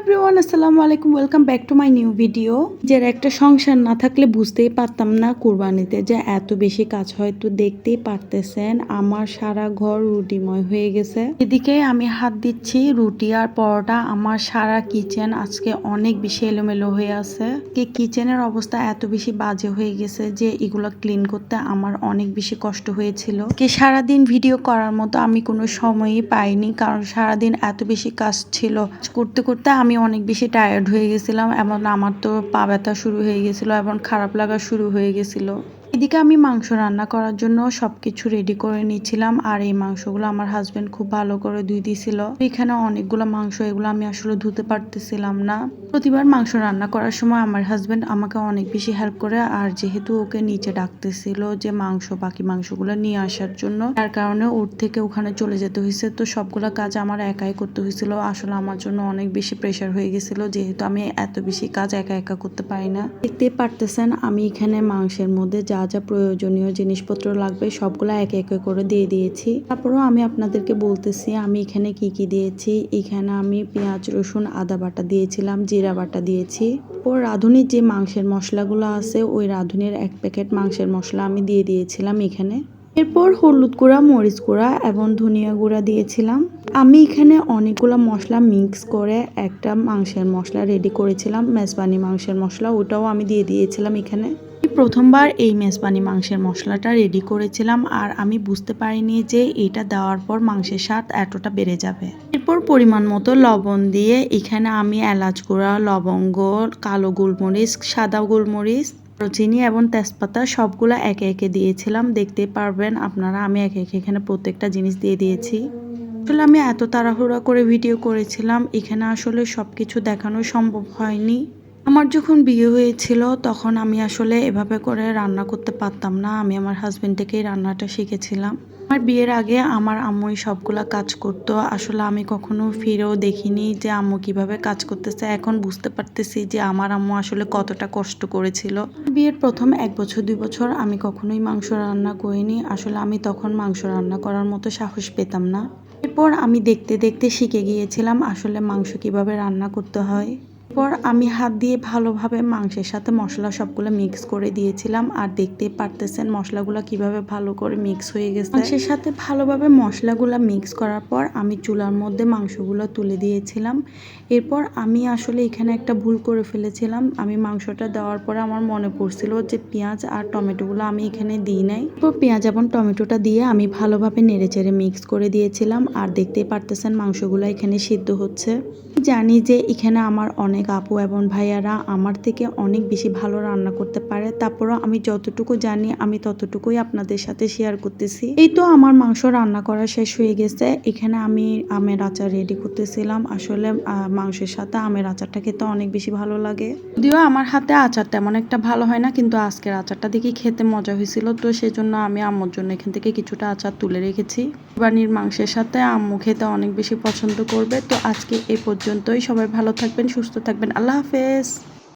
Everyone আসসালামু আলাইকুম welcome back to my new video যে একটা সংসার না থাকলে বুঝতেই পারতাম না কুরবানিতে যে এত বেশি কাজ হয়, তো দেখতেই পারতেছেন আমার সারা ঘর রুটিময় হয়ে গেছে। এদিকে আমি হাত দিচ্ছি, রুটি আর পরোটা আমার সারা কিচেন আজকে অনেক বেশি এলোমেলো হয়ে আছে। কি কিচেনের অবস্থা এত বেশি বাজে হয়ে গেছে যে এগুলো ক্লিন করতে আমার অনেক বেশি কষ্ট হয়েছিল। কি সারাদিন ভিডিও করার মতো আমি কোনো সময়ই পাইনি, কারণ সারাদিন এত বেশি কাজ ছিল। করতে করতে আমি অনেক বেশি টায়ার্ড হয়ে গেছিলাম এবং আমার তো পা ব্যথা শুরু হয়ে গেছিল এবং খারাপ লাগা শুরু হয়ে গেছিল। এদিকে আমি মাংস রান্না করার জন্য সবকিছু রেডি করে নিয়েছিলাম, আর এই মাংসগুলো আমার হাজবেন্ড খুব ভালো করে ধুই দিয়েছিল। এখানে অনেকগুলো মাংস, এগুলো আমি আসলে ধুতে পারতেছিলাম না। প্রতিবার মাংস রান্না করার সময় আমার হাজবেন্ড আমাকে অনেক বেশি হেল্প করে, আর যেহেতু ওকে নিচে ডাকতেছিল যে মাংস, বাকি মাংসগুলো নিয়ে আসার জন্য, তার কারণে ওর থেকে ওখানে চলে যেতে হয়েছে। তো সবগুলো কাজ আমার একাই করতে হয়েছিল। আসলে আমার জন্য অনেক বেশি প্রেশার হয়ে গেছিল, যেহেতু আমি এত বেশি কাজ একা একা করতে পারি না। দেখতে পারতেছেন, আমি এখানে মাংসের মধ্যে যা যা যা প্রয়োজনীয় জিনিসপত্র লাগবে সবগুলো একে একে করে দিয়ে দিয়েছি। তারপরও আমি আপনাদেরকে বলতেছি, আমি এখানে কি কি দিয়েছি? এখানে আমি পেঁয়াজ, রসুন, আদা বাটা দিয়েছিলাম, জিরা বাটা দিয়েছি। ও রাঁধুনির যে মাংসের মশলাগুলো আছে, ওই রাঁধুনির এক প্যাকেট মাংসের মশলা আমি দিয়ে দিয়েছিলাম এখানে। এরপর হলুদ গুঁড়া, মরিচ গুঁড়া এবং ধনিয়া গুঁড়া দিয়েছিলাম। আমি এখানে অনেকগুলো মশলা মিক্স করে একটা মাংসের মশলা রেডি করেছিলাম, মেজবানি মাংসের মশলা, ওটাও আমি দিয়ে দিয়েছিলাম এখানে। প্রথমবার এই মেজবানি মাংসের মশলাটা রেডি করেছিলাম আর আমি বুঝতে পারিনি যে এটা দেওয়ার পর মাংসের স্বাদ এতটা বেড়ে যাবে। এরপর পরিমাণ মতো লবণ দিয়ে এখানে আমি এলাচ গুঁড়া, লবঙ্গ, কালো গোলমরিচ, সাদা গোলমরিচ চিনি এবং তেজপাতা সবগুলো একে একে দিয়েছিলাম। দেখতে পারবেন আপনারা, আমি একে একে এখানে প্রত্যেকটা জিনিস দিয়ে দিয়েছি। আসলে আমি এত তাড়াহুড়া করে ভিডিও করেছিলাম, এখানে আসলে সব কিছু দেখানো সম্ভব হয়নি। আমার যখন বিয়ে হয়েছিল, তখন আমি আসলে এভাবে করে রান্না করতে পারতাম না। আমি আমার হাজবেন্ড থেকেই রান্নাটা শিখেছিলাম। আমার বিয়ের আগে আমার আম্মুই সবগুলা কাজ করতো। আসলে আমি কখনো ফিরেও দেখিনি যে আম্মু কীভাবে কাজ করতেছে। এখন বুঝতে পারতেছি যে আমার আম্মু আসলে কতটা কষ্ট করেছিল। বিয়ের প্রথম এক বছর, দুই বছর আমি কখনোই মাংস রান্না করিনি। আসলে আমি তখন মাংস রান্না করার মতো সাহস পেতাম না। এরপর আমি দেখতে দেখতে শিখে গিয়েছিলাম আসলে মাংস কীভাবে রান্না করতে হয়। এরপর আমি হাত দিয়ে ভালোভাবে মাংসের সাথে মশলা সবগুলো মিক্স করে দিয়েছিলাম। আর দেখতেই পারতেছেন মশলাগুলো কীভাবে ভালো করে মিক্স হয়ে গেছে। মাংসের সাথে ভালোভাবে মশলাগুলো মিক্স করার পর আমি চুলার মধ্যে মাংসগুলো তুলে দিয়েছিলাম। এরপর আমি আসলে এখানে একটা ভুল করে ফেলেছিলাম। আমি মাংসটা দেওয়ার পরে আমার মনে পড়ছিল যে পেঁয়াজ আর টমেটোগুলো আমি এখানে দিই নাই। এরপর পেঁয়াজ এবং টমেটোটা দিয়ে আমি ভালোভাবে নেড়ে চেড়ে মিক্স করে দিয়েছিলাম। আর দেখতেই পারতেছেন মাংসগুলো এখানে সিদ্ধ হচ্ছে। জানি যে এখানে আমার অনেক আপু এবং ভাইয়ারা আমার থেকে অনেক বেশি ভালো রান্না করতে পারে। তারপরও আমি যতটুকু জানি, আমি ততটুকুই আপনাদের সাথে শেয়ার করতেছি। এই তো আমার মাংস রান্না করা শেষ হয়ে গেছে। এখানে আমি আমের আচার রেডি করতেছিলাম। আসলে মাংসের সাথে আমের আচারটা খেতে অনেক বেশি ভালো লাগে। যদিও আমার হাতে আচার তেমন একটা ভালো হয় না, কিন্তু আজকের আচারটা দেখি খেতে মজা হয়েছিল। তো সেই জন্য আমি আম্মুর জন্য এখান থেকে কিছুটা আচার তুলে রেখেছি। কোরবানির মাংসের সাথে আম্মু খেতে অনেক বেশি পছন্দ করবে। তো আজকে এই পর্যন্তই। সবাই ভালো থাকবেন, সুস্থ থাকবেন আল্লাহ হাফেজ